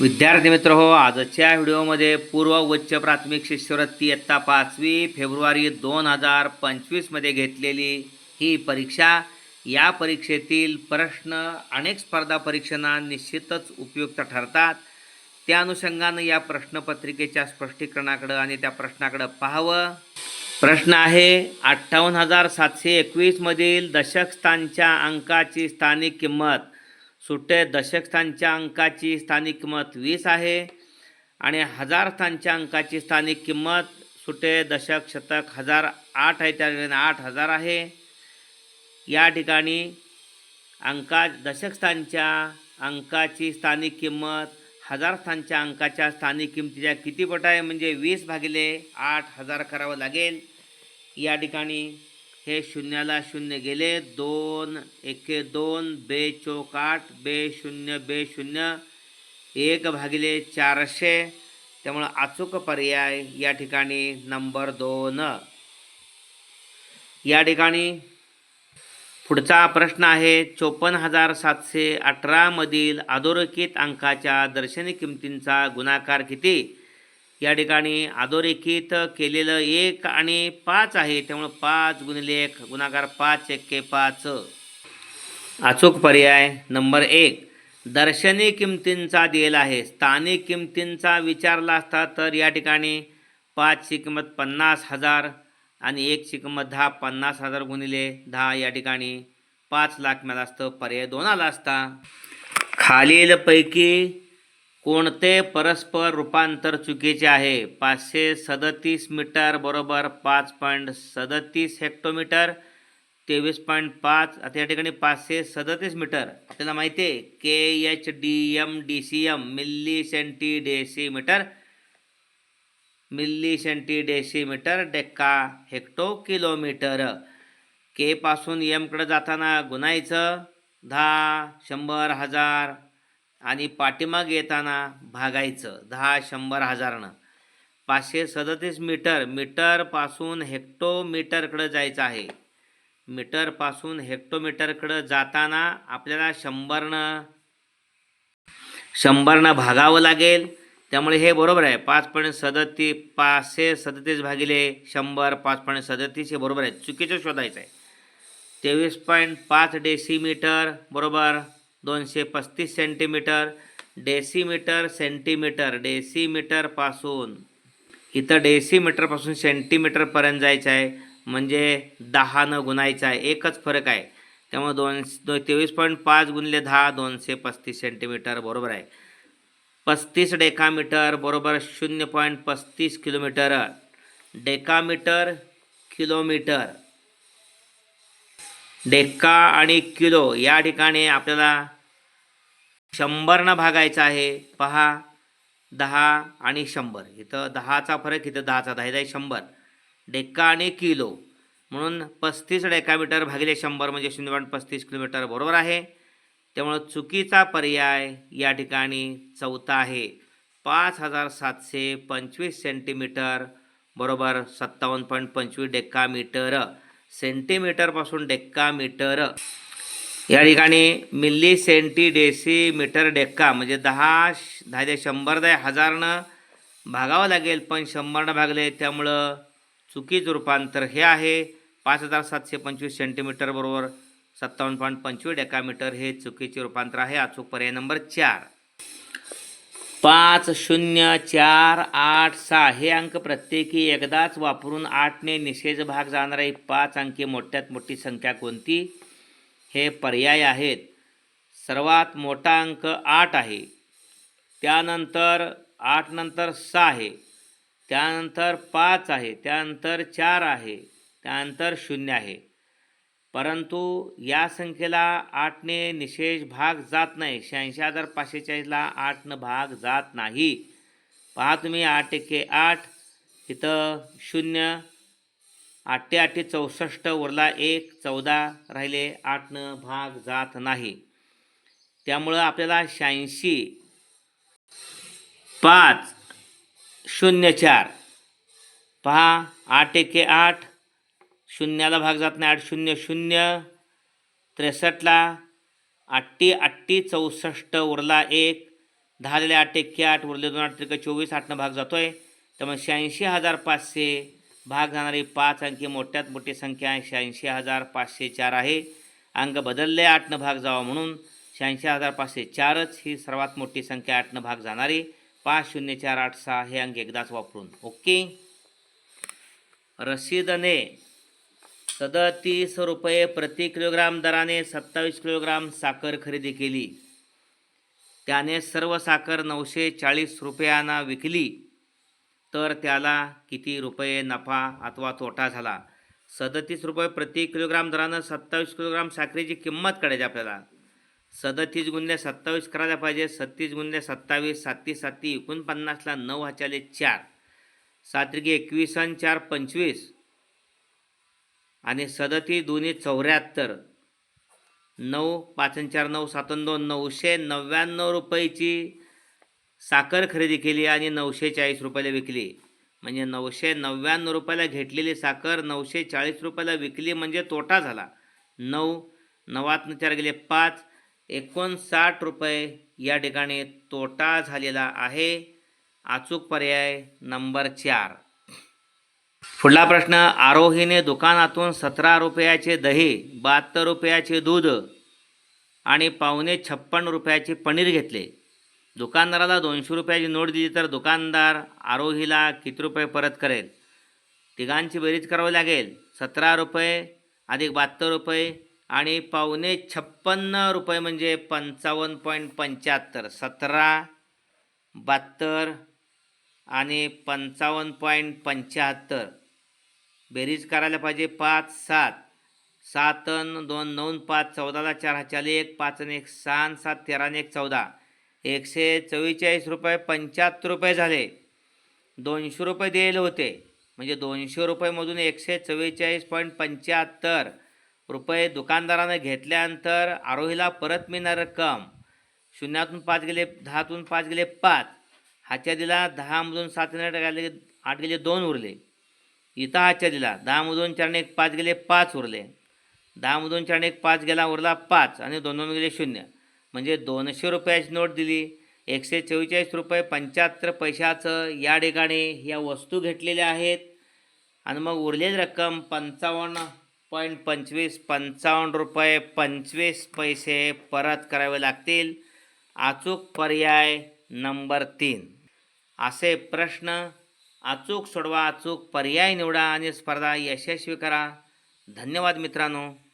विद्यार्थी मित्र हो आजच्या व्हिडिओमध्ये पूर्व उच्च प्राथमिक शिष्यवृत्ती इयत्ता पाचवी फेब्रुवारी दोन हजार पंचवीसमध्ये घेतलेली ही परीक्षा. या परीक्षेतील प्रश्न अनेक स्पर्धा परीक्षांना निश्चितच उपयुक्त ठरतात. त्या अनुषंगानं या प्रश्नपत्रिकेच्या स्पष्टीकरणाकडं आणि त्या प्रश्नाकडं पाहावं. प्रश्न आहे अठ्ठावन्न हजार सातशे एकवीसमधील दशक स्थानच्या अंकाची स्थानिक किंमत. सुट्टे दशकस्थानच्या अंकाची स्थानिक किंमत वीस आहे आणि हजार स्थानच्या अंकाची स्थानिक किंमत सुट्टे दशक शतक हजार आठ आहे त्या ठिकाणी आठ हजार आहे. या ठिकाणी अंका दशकस्थानच्या अंकाची स्थानिक किंमत हजार स्थानच्या अंकाच्या स्थानिक किमतीच्या किती पट आहे? म्हणजे वीस भागिले आठ हजार करावं लागेल. या ठिकाणी हे शून्याला शून्य गेले. दोन एके दोन बे चौक आठ बे शून्य बे शून्य. एक भागिले चारशे. त्यामुळं अचूक पर्याय या ठिकाणी नंबर दोन. या ठिकाणी पुढचा प्रश्न आहे. चोपन्न हजार सातशे अठरामधील अधोरेखित अंकाच्या दर्शनी किमतींचा गुणाकार किती? या ठिकाणी अधोरेखित केलेलं एक आणि पाच आहे. त्यामुळं पाच गुणिले एक गुणाकार पाच एक्के पाच. अचूक पर्याय नंबर एक. दर्शनी किमतींचा दिलेला आहे. स्थानिक किमतींचा विचारला असता तर या ठिकाणी पाचची किंमत पन्नास हजार आणि एकची किंमत दहा पन्नास हजार गुणिले दहा या ठिकाणी पाच लाख मिळाला असतं पर्याय दोन आला असता. खालीलपैकी कोणते परस्पर रूपांतर चुकीचे आहे? पाचशे सदतीस मीटर बरोबर पाच पॉईंट सदतीस हेक्टोमीटर तेवीस पॉईंट पाच आता या ठिकाणी पाचशे सदतीस मीटर. आपल्याला माहिती आहे K H D M D C M milli centi decimetre milli centi decimetre deca hecto kilometre K पासून एमकडे जाताना गुणायचं दहा शंभर हजार आणि पाठीमाग येताना भागायचं दहा शंभर हजारनं. पाचशे सदतीस मीटर मीटरपासून हेक्टोमीटरकडं जायचं आहे. मीटरपासून हेक्टोमीटरकडं जाताना आपल्याला शंभरनं शंभरनं भागावं लागेल. त्यामुळे हे बरोबर आहे. पाच पॉईंट सदतीस पाचशे सदतीस भागिले शंभर पाच पॉईंट सदतीस हे बरोबर आहे. चुकीचं शोधायचं आहे. तेवीस पॉईंट पाच डेसिमीटर बरोबर? दोनशे पस्तीस सेंटीमीटर डेसिमीटर सेंटीमीटर डेसिमीटरपासून इथं डेसिमीटरपासून सेंटीमीटरपर्यंत जायचं आहे. म्हणजे दहानं गुणायचं आहे. एकच फरक आहे. त्यामुळे दोनशे दो तेवीस पॉईंट पाच गुणले दहा दोनशे पस्तीस सेंटीमीटर बरोबर आहे. पस्तीस डेकामीटर बरोबर शून्य पॉईंट पस्तीस किलोमीटर. Decametre kilometre. डेक्का आणि किलो या ठिकाणी आपल्याला शंभरनं भागायचं आहे पहा दहा आणि शंभर. इथं दहाचा फरक इथं दहाचा दहा आहे शंभर. डेक्का आणि किलो. म्हणून पस्तीस डेकामीटर भागिले शंभर म्हणजे शून्य पॉईंट पस्तीस किलोमीटर बरोबर आहे. त्यामुळं चुकीचा पर्याय या ठिकाणी चौथा आहे. पाच हजार सातशे पंचवीस सेंटीमीटर बरोबर सत्तावन्न पॉईंट पंचवीस डेक्कामीटर सेंटीमीटरपासून डेक्कामीटर या ठिकाणी मिल्ली सेंटी डेसी मीटर डेक्का म्हणजे दहा श- दहा ते शंभर दहा हजारनं भागावं लागेल पण शंभरनं भागले त्यामुळं चुकीचं रूपांतर हे आहे. पाच हजार सातशे पंचवीस सेंटीमीटर बरोबर सत्तावन्न पॉईंट पंचवीस डेका मीटर हे चुकीचे रूपांतर आहे. अचूक पर्याय नंबर चार. पाच शून्य चार आठ सहा हे अंक प्रत्येकी एकदाच वापरून आठने निषेध भाग जाणारी पाच अंकी मोठ्यात मोठी संख्या कोणती? हे पर्याय आहेत. सर्वात मोठा अंक आठ आहे. त्यानंतर आठ नंतर सहा आहे. त्यानंतर पाच आहे. त्यानंतर चार आहे. त्यानंतर शून्य आहे. परंतु या संख्येला आठने निशेष भाग जात नाही. शहाऐंशी हजार पाचशे चाळीसला आठनं भाग जात नाही. पहा तुम्ही आठ एके आठ. इथं शून्य आठ ते आठे चौसष्ट उरला एक चौदा राहिले आठनं भाग जात नाही. त्यामुळं आपल्याला शहाऐंशी पाच शून्य चार. पहा आठ एके आठ. शून्याला भाग जात नाही आठ शून्य शून्य. त्रेसष्टला आठ्टी आठ्टी चौसष्ट उरला एक. दहा दिले आठ एक्के आठ. उरले दोन आठ त्रिक चोवीस आठनं भाग जातो आहे त्यामुळे शहाऐंशी हजार पाचशे भाग जाणारी पाच अंकी मोठ्यात मोठी संख्या शहाऐंशी हजार पाचशे चार आहे. अंक बदलले आठनं भाग जावा म्हणून शहाऐंशी हजार पाचशे चारच ही सर्वात मोठी संख्या आठनं भाग जाणारी. पाच शून्य चार आठ सहा हे अंक एकदाच वापरून. ओके? रसीदने सदतीस रुपये प्रति किलोग्राम दराने सत्तावीस किलोग्राम साखर खरेदी केली. त्याने सर्व साखर नऊशे चाळीस रुपयांना विकली. तर त्याला किती रुपये नफा अथवा तोटा झाला? सदतीस रुपये प्रति किलोग्राम दरानं सत्तावीस किलोग्राम साखरेची किंमत काढायची आपल्याला. सदतीस गुणले सत्तावीस करायला पाहिजे. सत्तीस गुणले सत्तावीस साततीस सातती एकोणपन्नासला नऊ हाच्याले चार. सात्रिकी एकवीस आणि चार पंचवीस. आणि सदतीस दोन्ही चौऱ्याहत्तर. नऊ पाच आणि चार नऊ सात दोन नऊशे नव्याण्णव रुपयाची साखर खरेदी केली आणि नऊशे चाळीस रुपयाला विकली. म्हणजे नऊशे नव्याण्णव रुपयाला घेतलेली साखर नऊशे चाळीस रुपयाला विकली म्हणजे तोटा झाला. नऊ नवातनं चार गेले पाच एकोणसाठ रुपये या ठिकाणी तोटा झालेला आहे. अचूक पर्याय नंबर चार. पुढला प्रश्न आरोहीने दुकानातून सतरा रुपयाचे दही बहात्तर रुपयाचे दूध आणि पावणे छप्पन्न रुपयाचे पनीर घेतले. दुकानदाराला दोनशे रुपयाची नोट दिली तर दुकानदार आरोहीला किती रुपये परत करेल? तिघांची बेरीज करावी लागेल. सतरा रुपये अधिक बहात्तर रुपये आणि पावणे छप्पन्न रुपये म्हणजे पंचावन्न पॉईंट पंच्याहत्तर. सतरा बहात्तर आणि पंचावन्न पॉईंट पंच्याहत्तर. बेरीज करायला पाहिजे पाच सात. सात अन दोन नऊ पाच चौदाला चार हाच्याले एक पाच आणि एक सहा सात तेरा आणि एक चौदा. एकशे चव्वेचाळीस रुपये पंच्याहत्तर रुपये झाले. दोनशे रुपये दिलेले होते. म्हणजे दोनशे रुपयेमधून एकशे चव्वेचाळीस पॉईंट पंच्याहत्तर रुपये दुकानदारानं घेतल्यानंतर आरोहीला परत मिळणार रक्कम शून्यातून पाच गेले दहातून पाच गेले पाच. हाच्या दिला दहामधून सात गेले आठ गेले दोन उरले. इथं हाच्या दिला दहामधून चारने एक पाच गेले पाच उरले. दहामधून चारने एक पाच गेला उरला पाच आणि दोन दोन गेले शून्य. म्हणजे दोनशे रुपयाची नोट दिली एकशे चव्वेचाळीस रुपये पंच्याहत्तर पैशाचं या ठिकाणी या वस्तू घेतलेल्या आहेत. आणि मग उरलेली रक्कम पंचावन्न पॉईंट पंचवीस पंचावन्न रुपये पंचवीस पैसे परत करावे लागतील. अचूक पर्याय नंबर तीन. असे प्रश्न अचूक सोडवा अचूक पर्याय निवडा आणि स्पर्धा यशस्वी करा. धन्यवाद मित्रांनो.